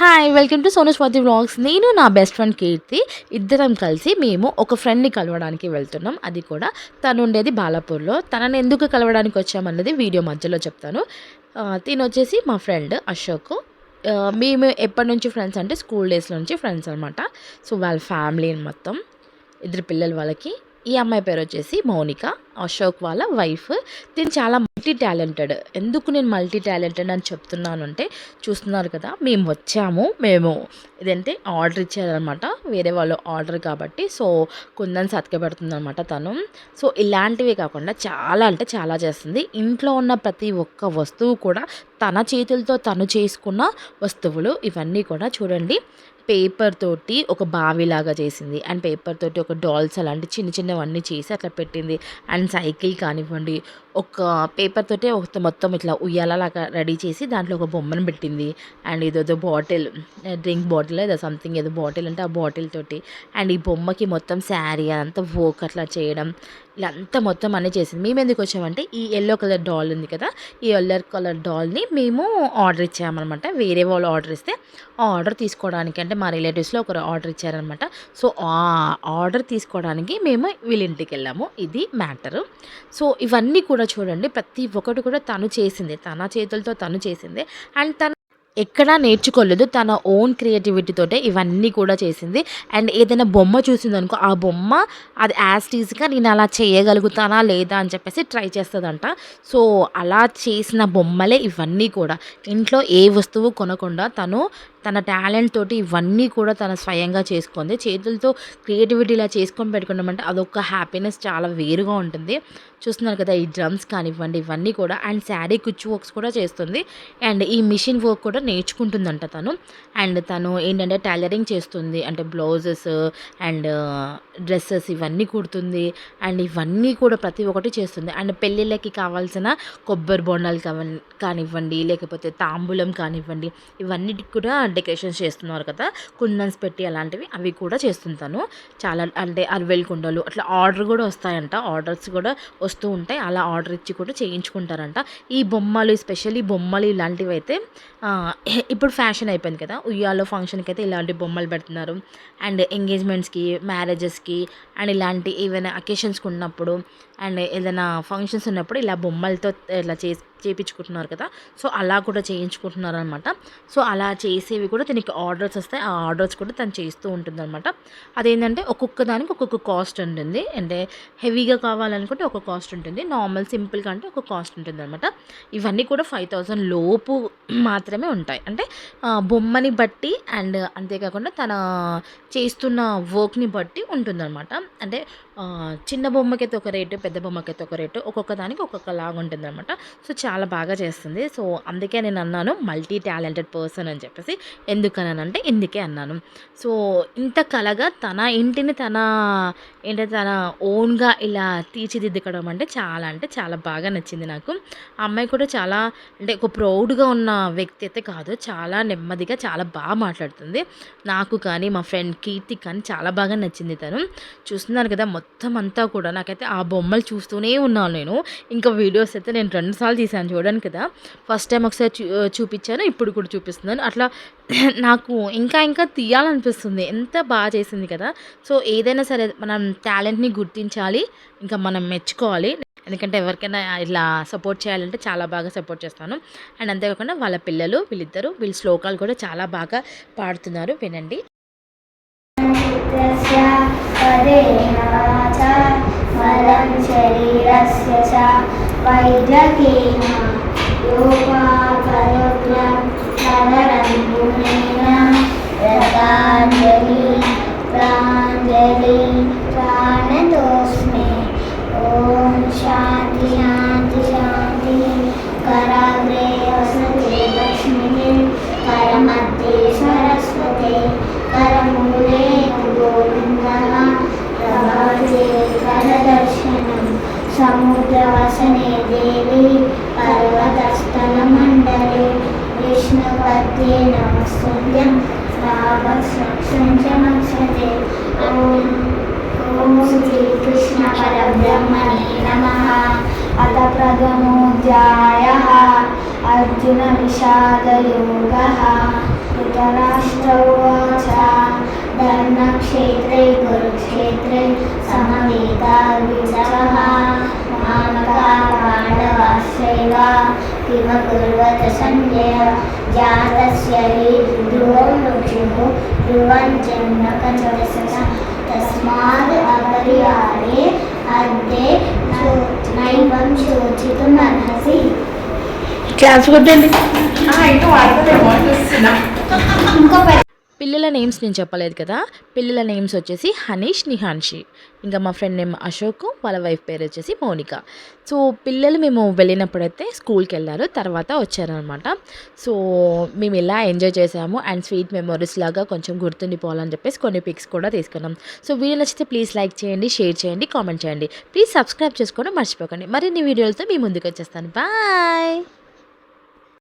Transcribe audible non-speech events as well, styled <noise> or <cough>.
Hi welcome to Sonu Swathi vlogs నేను నా best friend కీర్తి. ఇద్దరం కలిసి మేము ఒక ఫ్రెండ్ని కలవడానికి వెళ్తున్నాం. అది కూడా తను ఉండేది బాలాపూర్లో. తనని ఎందుకు కలవడానికి వచ్చామన్నది వీడియో మధ్యలో చెప్తాను. తిను వచ్చేసి మా ఫ్రెండ్ అశోక్. మేము ఎప్పటి నుంచి ఫ్రెండ్స్ అంటే స్కూల్ డేస్ నుంచి ఫ్రెండ్స్ అనమాట సో వాళ్ళ ఫ్యామిలీ మొత్తం. ఇద్దరు పిల్లలు వాళ్ళకి. ఈ అమ్మాయి పేరు వచ్చేసి మౌనిక. అశోక్ వాళ్ళ వైఫ్. దీని చాలా మల్టీ టాలెంటెడ్ ఎందుకు నేను మల్టీ టాలెంటెడ్ అని చెప్తున్నాను అంటే చూస్తున్నారు కదా మేము వచ్చాము మేము ఇదంటే ఆర్డర్ ఇచ్చారనమాట వేరే వాళ్ళు ఆర్డర్ కాబట్టి సో కుందని సతక పెడుతుందనమాట తను. సో ఇలాంటివి కాకుండా చాలా అంటే చాలా చేస్తుంది. ఇంట్లో ఉన్న ప్రతి ఒక్క వస్తువు కూడా తన చేతులతో తను చేసుకున్న వస్తువులు ఇవన్నీ కూడా చూడండి. పేపర్ తోటి ఒక బావిలాగా చేసింది. అండ్ పేపర్ తోటి ఒక డాల్స్ అలాంటి చిన్న చిన్నవన్నీ చేసి అట్లా పెట్టింది. అండ్ సైకిల్ కానివ్వండి ఒక పేపర్ తోటి ఒక మొత్తం ఇట్లా ఉయ్యాలలాగా రెడీ చేసి దాంట్లో ఒక బొమ్మను పెట్టింది. అండ్ ఇదేదో బాటిల్ డ్రింక్ బాటిల్ ఏదో సంథింగ్ ఏదో బాటిల్ అంటే ఆ బాటిల్ తోటి. అండ్ ఈ బొమ్మకి మొత్తం శారీ అదంతా వర్క్ అట్లా చేయడం ఇలా అంతా మొత్తం అన్నీ చేసింది. మేము ఎందుకు వచ్చామంటే ఈ ఎల్లో కలర్ డాల్ ఉంది కదా ఈ ఎల్లో కలర్ డాల్ని మేము ఆర్డర్ ఇచ్చామన్నమాట. వేరే వాళ్ళు ఆర్డర్ ఇస్తే ఆ ఆర్డర్ తీసుకోవడానికి అంటే మా రిలేటివ్స్లో ఒకరు ఆర్డర్ ఇచ్చారనమాట సో ఆ ఆర్డర్ తీసుకోవడానికి మేము వీళ్ళింటికి వెళ్ళాము. ఇది మ్యాటరు సో ఇవన్నీ కూడా చూడండి. ప్రతి ఒక్కటి కూడా తను చేసింది. తన చేతులతో తను చేసింది. అండ్ తను ఎక్కడా నేర్చుకోలేదు. తన ఓన్ క్రియేటివిటీతోటే ఇవన్నీ కూడా చేసింది. అండ్ ఏదైనా బొమ్మ చూసింది అనుకో ఆ బొమ్మ అది యాస్టీస్గా నేను అలా చేయగలుగుతానా లేదా అని చెప్పేసి ట్రై చేస్తుందంట. సో అలా చేసిన బొమ్మలే ఇవన్నీ కూడా. ఇంట్లో ఏ వస్తువు కొనకుండా తను తన టాలెంట్ తోటి ఇవన్నీ కూడా తన స్వయంగా చేసుకుంది. చేతులతో క్రియేటివిటీ ఇలా చేసుకొని పెట్టుకున్నామంటే అదొక హ్యాపీనెస్ చాలా వేరుగా ఉంటుంది. చూస్తున్నారు కదా ఈ డ్రమ్స్ కానివ్వండి ఇవన్నీ కూడా. అండ్ శారీ కుచ్చు వర్క్స్ కూడా చేస్తుంది. అండ్ ఈ మిషన్ వర్క్ కూడా నేర్చుకుంటుందంట తను. అండ్ తను ఏంటంటే టైలరింగ్ చేస్తుంది. అంటే బ్లౌజెస్ అండ్ డ్రెస్సెస్ ఇవన్నీ కుడుతుంది. అండ్ ఇవన్నీ కూడా ప్రతి ఒక్కటి చేస్తుంది. అండ్ పెళ్ళిళ్ళకి కావాల్సిన కొబ్బరి బొండాలు కానివ్వండి లేకపోతే తాంబూలం కానివ్వండి ఇవన్నిటికి కూడా డెకరేషన్స్ చేస్తున్నారు కదా. కుందన్స్ పెట్టి అలాంటివి అవి కూడా చేస్తుంటాను. చాలా అంటే అరవేలు కుండలు అట్లా ఆర్డర్ కూడా వస్తాయంట. ఆర్డర్స్ కూడా వస్తూ ఉంటాయి. అలా ఆర్డర్ ఇచ్చి కూడా చేయించుకుంటారంట. ఈ బొమ్మలు స్పెషల్లీ బొమ్మలు ఇలాంటివి అయితే ఇప్పుడు ఫ్యాషన్ అయిపోయింది కదా. ఉయ్యాలో ఫంక్షన్కి అయితే ఇలాంటి బొమ్మలు పెడుతున్నారు. అండ్ ఎంగేజ్మెంట్స్కి మ్యారేజెస్కి అండ్ ఇలాంటి ఏవైనా అకేషన్స్కి ఉన్నప్పుడు అండ్ ఏదైనా ఫంక్షన్స్ ఉన్నప్పుడు ఇలా బొమ్మలతో ఇలా చేసి చేయించుకుంటున్నారు కదా. సో అలా కూడా చేయించుకుంటున్నారు అనమాట సో అలా చేసేవి కూడా దీనికి ఆర్డర్స్ వస్తాయి. ఆ ఆర్డర్స్ కూడా తను చేస్తూ ఉంటుంది అనమాట అదేంటంటే ఒక్కొక్క దానికి ఒక్కొక్క కాస్ట్ ఉంటుంది. అంటే హెవీగా కావాలనుకుంటే ఒక కాస్ట్ ఉంటుంది. నార్మల్ సింపుల్గా అంటే ఒక కాస్ట్ ఉంటుంది అనమాట ఇవన్నీ కూడా ఫైవ్ థౌజండ్ లోపు మాత్రమే ఉంటాయి. అంటే బొమ్మని బట్టి అండ్ అంతేకాకుండా తన చేస్తున్న వర్క్ని బట్టి ఉంటుందన్నమాట అంటే చిన్న బొమ్మకైతే ఒక రేటు పెద్ద బొమ్మకైతే ఒక రేటు ఒక్కొక్క దానికి ఒక్కొక్క లాగా ఉంటుంది అనమాట సో చాలా బాగా చేస్తుంది. సో అందుకే నేను అన్నాను మల్టీ టాలెంటెడ్ పర్సన్ అని చెప్పేసి. ఎందుకనంటే ఇందుకే అన్నాను. సో ఇంత కలగా తన ఇంటిని తన ఏంటంటే తన ఓన్గా ఇలా తీర్చిదిద్దుకోవడం అంటే చాలా అంటే చాలా బాగా నచ్చింది నాకు. ఆ అమ్మాయి కూడా చాలా అంటే ఒక ప్రౌడ్గా ఉన్న వ్యక్తి అయితే కాదు. చాలా నెమ్మదిగా చాలా బాగా మాట్లాడుతుంది. నాకు కానీ మా ఫ్రెండ్ కీర్తి కానీ చాలా బాగా నచ్చింది తను. చూస్తున్నాను కదా మొత్తం మొత్తం అంతా కూడా నాకైతే ఆ బొమ్మలు చూస్తూనే ఉన్నాను నేను. ఇంకా వీడియోస్ అయితే నేను రెండుసార్లు తీసాను చూడండి కదా. ఫస్ట్ టైం ఒకసారి చూ చూపించాను ఇప్పుడు కూడా చూపిస్తున్నాను. అట్లా <clears throat> నాకు ఇంకా ఇంకా తీయాలనిపిస్తుంది. ఎంత బాగా చేసింది కదా. సో ఏదైనా సరే మనం టాలెంట్ని గుర్తించాలి ఇంకా మనం మెచ్చుకోవాలి. ఎందుకంటే ఎవరికైనా ఇలా సపోర్ట్ చేయాలంటే చాలా బాగా సపోర్ట్ చేస్తాను. అండ్ అంతేకాకుండా వాళ్ళ పిల్లలు వీళ్ళిద్దరు వీళ్ళ శ్లోకాలు కూడా చాలా బాగా పాడుతున్నారు. వినండి. तस्य पदेनाथ फलं शरीरस्य च वैद्यकेन कवरं गुणेन रताञ्जलि प्राञ्जलि प्राणतोऽस्मि ॐ शान्ति शान्ति शान्तिः। कराग्रे समुद्रवसने देवी पर्वतस्थलमण्डले विष्णुपद्ये नमस्तुभ्यं रावक्षं च मक्षते ॐ ॐ श्रीकृष्णपरब्रह्मणे नमः अथ प्रथमोऽध्यायः अर्जुनविषादयोगः धृतराष्ट्र జాతస్య ధ్రువం తస్మాద్ అపర్యాడే అద్దే చో- నైవం శోచితుం అర్హసి క్లాస్ కొట్టండి ఇంకా పిల్లల నేమ్స్ నేను చెప్పలేదు కదా. పిల్లల నేమ్స్ వచ్చేసి హనీష్ నిహాన్షి. ఇంకా మా ఫ్రెండ్ నేమ్ అశోక్ వాళ్ళ వైఫ్ పేరు వచ్చేసి మౌనిక. సో పిల్లలు మేము వెళ్ళినప్పుడైతే స్కూల్కి వెళ్ళారు తర్వాత వచ్చారనమాట సో మేము ఇలా ఎంజాయ్ చేసాము అండ్ స్వీట్ మెమొరీస్ లాగా కొంచెం గుర్తుండిపోవాలని చెప్పేసి కొన్ని పిక్స్ కూడా తీసుకున్నాం. సో వీడియో నచ్చితే ప్లీజ్ లైక్ చేయండి షేర్ చేయండి కామెంట్ చేయండి. ప్లీజ్ సబ్స్క్రైబ్ చేసుకోవడం మర్చిపోకండి. మరిన్ని వీడియోలతో మీ ముందుకు వచ్చేస్తాను. బాయ్!